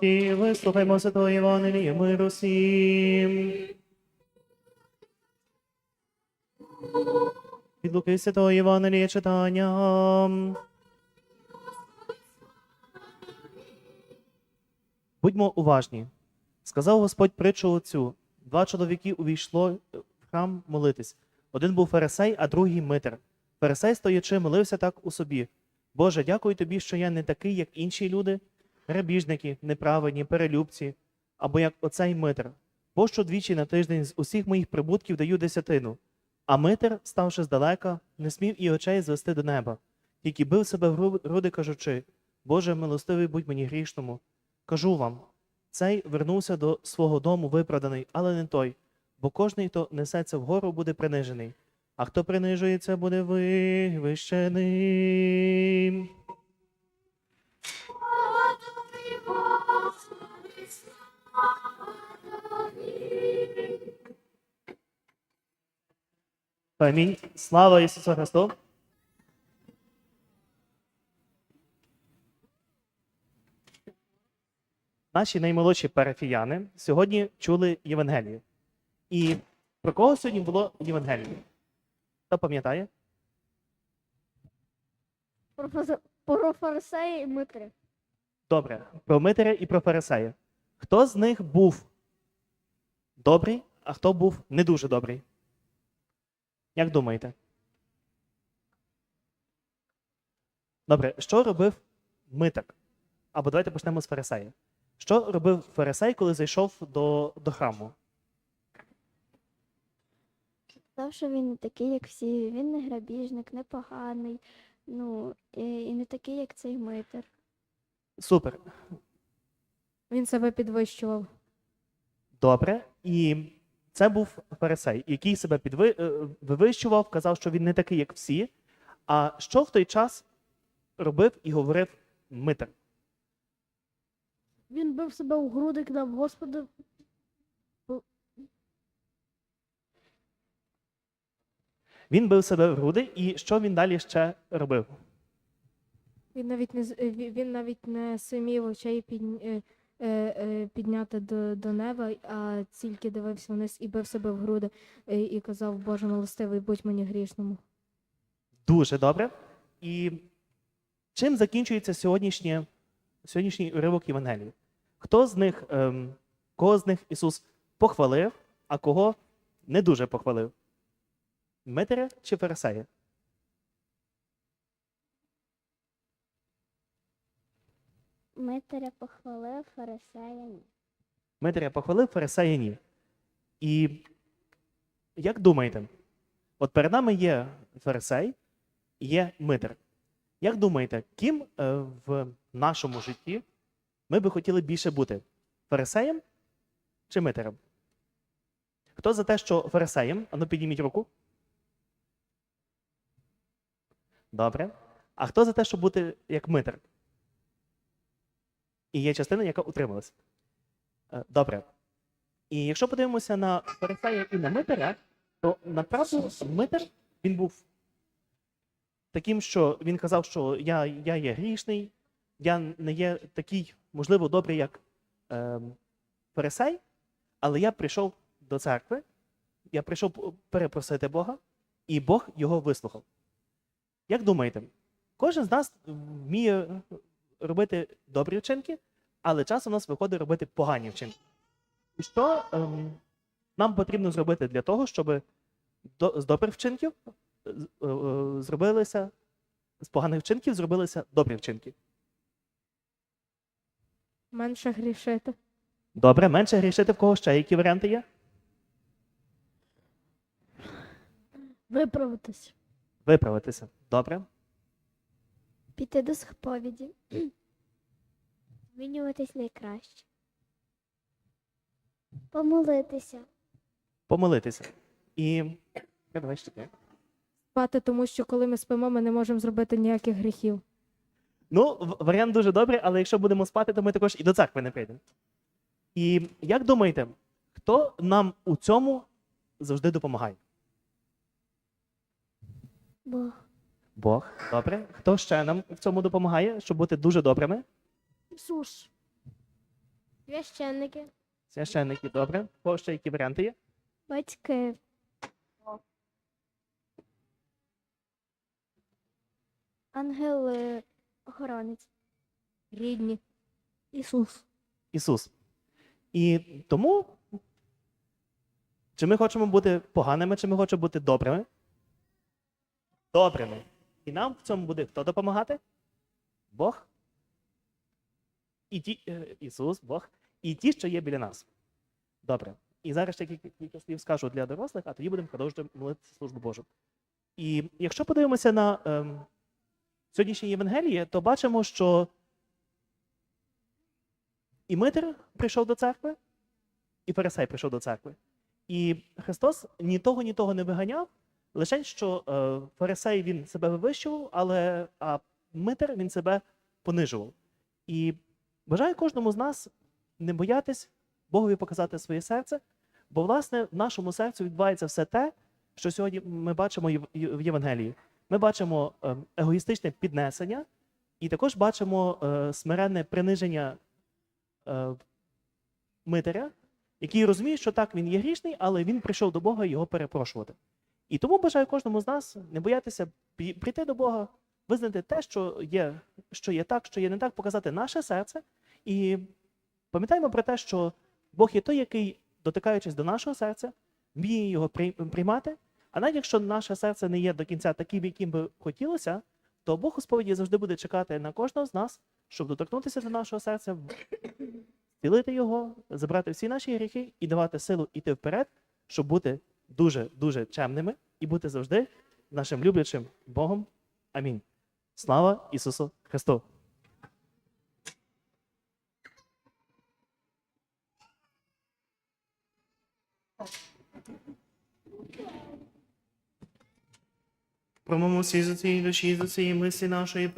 І вислухаймо Святого Євангелія миру всім. Від Луки Святого Євангелія читання. Будьмо уважні. Сказав Господь притчу оцю. Два чоловіки увійшло в храм молитись. Один був фарисей, а другий митер. Фарисей, стоячи, молився так у собі. Боже, дякую тобі, що я не такий, як інші люди, грабіжники, неправедні, перелюбці, або як оцей митер. Пощу двічі на тиждень з усіх моїх прибутків даю десятину. А митер, ставши здалека, не смів і очей звести до неба, тільки бив себе в груди, кажучи: Боже, милостивий будь мені грішному. Кажу вам, цей вернувся до свого дому виправданий, але не той, бо кожний, хто несеться вгору, буде принижений, а хто принижується, буде вивищений. Амінь. Слава Ісусу Христу! Наші наймолодші парафіяни сьогодні чули Євангелію. І про кого сьогодні було Євангеліє? Хто пам'ятає? Про, фарисеї і Митри. Добре, про Митаря і про Фарисея. Хто з них був добрий, а хто був не дуже добрий? Як думаєте? Добре, що робив Митак? Або давайте почнемо з Фарисея. Що робив Фарисей, коли зайшов до, до храму? Сказав, що він не такий, як всі. Він не грабіжник, не поганий. Ну, і, і не такий, як цей Митер. Супер. Він себе підвищував. Добре. І це був фарисей, який себе підви... е, вивищував, казав, що він не такий, як всі. А що в той час робив і говорив Митер? Він бив себе у груди, кидав Господи. Він бив себе в груди, і що він далі ще робив? Він навіть не е, ві- він навіть не сумів очей під, е, е, е, підняти до, до неба, а тільки дивився вниз і бив себе в груди е, і казав, Боже милостивий, будь мені грішному. Дуже добре. І чим закінчується сьогоднішнє, сьогоднішній уривок Євангелії? Хто з них, ем, кого з них Ісус похвалив, а кого не дуже похвалив? Митаря чи Фарисея? Митаря похвалив, фарисея ні. Митаря похвалив, Фарисея ні. І як думаєте, от перед нами є Фарисей, є Митар. Як думаєте, ким е, в нашому житті ми би хотіли більше бути? Фарисеєм чи Митарем? Хто за те, що фарисеєм? Ану, підніміть руку. Добре. А хто за те, щоб бути як Митар? І є частина, яка утрималась. Е, Добре. І якщо подивимося на Фарисея і на Митаря, то направду Митар він був таким, що він казав, що я, я є грішний, я не є такий, можливо, добрий, як е, Фарисей, але я прийшов до церкви, я прийшов перепросити Бога, і Бог його вислухав. Як думаєте, кожен з нас вміє робити добрі вчинки, але часом у нас виходить робити погані вчинки. І що ем, нам потрібно зробити для того, щоб до, з добрих вчинків е, е, зробилися, з поганих вчинків зробилися добрі вчинки? Менше грішити. Добре, менше грішити в кого ще які варіанти є? Виправитись. Виправитися. Добре. Піти до сповіді. Змінюватись найкраще. Помолитися. Помолитися. І. Я давай ще таке. Спати, тому що коли ми спимо, ми не можемо зробити ніяких гріхів. Ну, в- варіант дуже добрий, але якщо будемо спати, то ми також і до церкви не прийдемо. І як думаєте, хто нам у цьому завжди допомагає? Бог. Бог. Добре. Хто ще нам в цьому допомагає, щоб бути дуже добрими? Ісус. Священники. Священники, добре. Кого ще які варіанти є? Батьки. Ангел е, охоронець. Рідні. Ісус. Ісус. І тому, чи ми хочемо бути поганими, чи ми хочемо бути добрими? Добрими. І нам в цьому буде хто допомагати? Бог. І ті, е, Ісус, Бог. І ті, що є біля нас. Добре. І зараз ще кілька, слів скажу для дорослих, а тоді будемо продовжувати молитися службу Божу. І якщо подивимося на ем, сьогоднішнє Євангеліє, то бачимо, що і Митер прийшов до церкви, і Фарисей прийшов до церкви. І Христос ні того, ні того не виганяв, лише що е, Фарисей він себе вивищував, але а Митер він себе понижував. І бажаю кожному з нас не боятись Богові показати своє серце, бо, власне, в нашому серці відбувається все те, що сьогодні ми бачимо в Євангелії. Ми бачимо е, егоїстичне піднесення, і також бачимо е, смиренне приниження е, митаря, який розуміє, що так, він є грішний, але він прийшов до Бога його перепрошувати. І тому бажаю кожному з нас не боятися прийти до Бога, визнати те, що є, що є так, що є не так, показати наше серце. І пам'ятаємо про те, що Бог є той, який, дотикаючись до нашого серця, вміє його приймати. А навіть якщо наше серце не є до кінця таким, яким би хотілося, то Бог у сповіді завжди буде чекати на кожного з нас, щоб доторкнутися до нашого серця, зцілити його, забрати всі наші гріхи і давати силу йти вперед, щоб бути дуже дуже чемними і бути завжди нашим люблячим Богом. Амінь. Слава Ісусу Христу! Промовимо всі за цієї душі, за цієї мислі нашої,